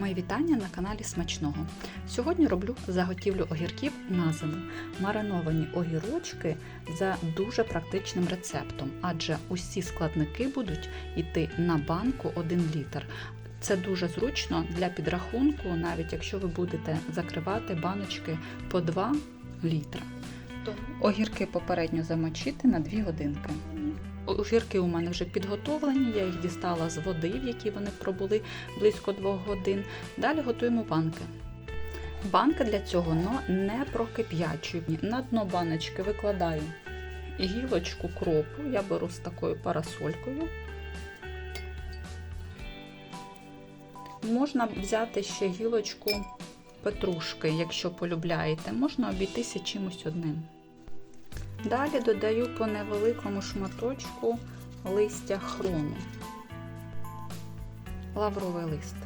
Мої вітання на каналі Смачного. Сьогодні роблю заготівлю огірків на зиму. Мариновані огірочки за дуже практичним рецептом, адже усі складники будуть йти на банку 1 літр. Це дуже зручно для підрахунку, навіть якщо ви будете закривати баночки по 2 літра. Огірки попередньо замочити на 2 годинки. Огірки у мене вже підготовлені, я їх дістала з води, в якій вони пробули близько 2 годин. Далі готуємо банки. Банки для цього но не прокип'ячую. На дно баночки викладаю гілочку кропу, я беру з такою парасолькою. Можна взяти ще гілочку петрушки, якщо полюбляєте, можна обійтися чимось одним. Далі додаю по невеликому шматочку листя хрону, лавровий лист,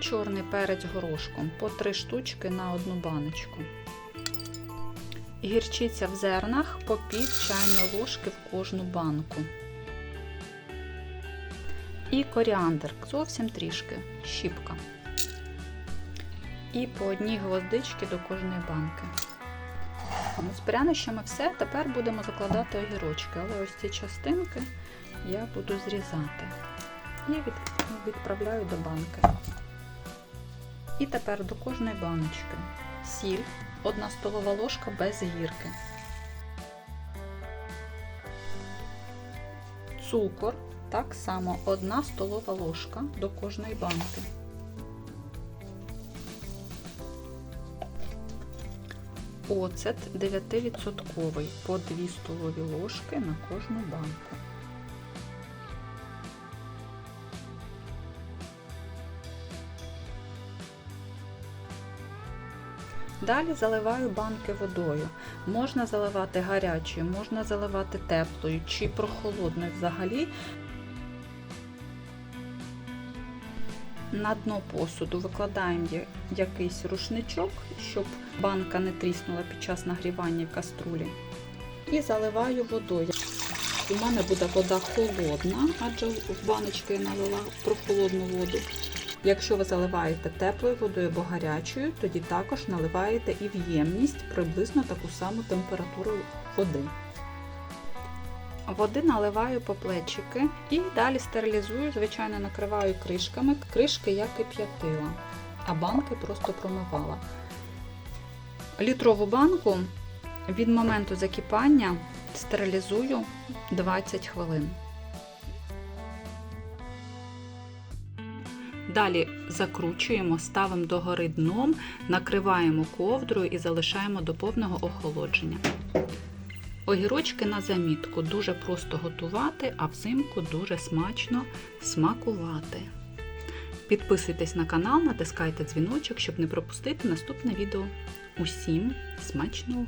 чорний перець горошком по 3 штучки на одну баночку. Гірчиця в зернах по пів чайної ложки в кожну банку. І коріандр зовсім трішки, щіпка. І по одній гвоздичці до кожної банки. З прянощами все, тепер будемо закладати огірочки, але ось ці частинки я буду зрізати і від, відправляю до банки. І тепер до кожної баночки сіль, 1 столова ложка без гірки, цукор, так само 1 столова ложка до кожної банки. Оцет 9% по 2 столові ложки на кожну банку. Далі заливаю банки водою. Можна заливати гарячою, можна заливати теплою чи прохолодною взагалі. На дно посуду викладаємо якийсь рушничок, щоб банка не тріснула під час нагрівання каструлі. І заливаю водою. У мене буде вода холодна, адже в баночки я налила прохолодну воду. Якщо ви заливаєте теплою водою або гарячою, тоді також наливаєте і в ємність приблизно таку саму температуру води. Води наливаю по плечики і далі стерилізую, звичайно, накриваю кришками. Кришки я кип'ятила, а банки просто промивала. Літрову банку від моменту закипання стерилізую 20 хвилин. Далі закручуємо, ставимо догори дном, накриваємо ковдрою і залишаємо до повного охолодження. Огірочки на замітку дуже просто готувати, а взимку дуже смачно смакувати. Підписуйтесь на канал, натискайте дзвіночок, щоб не пропустити наступне відео. Усім смачного!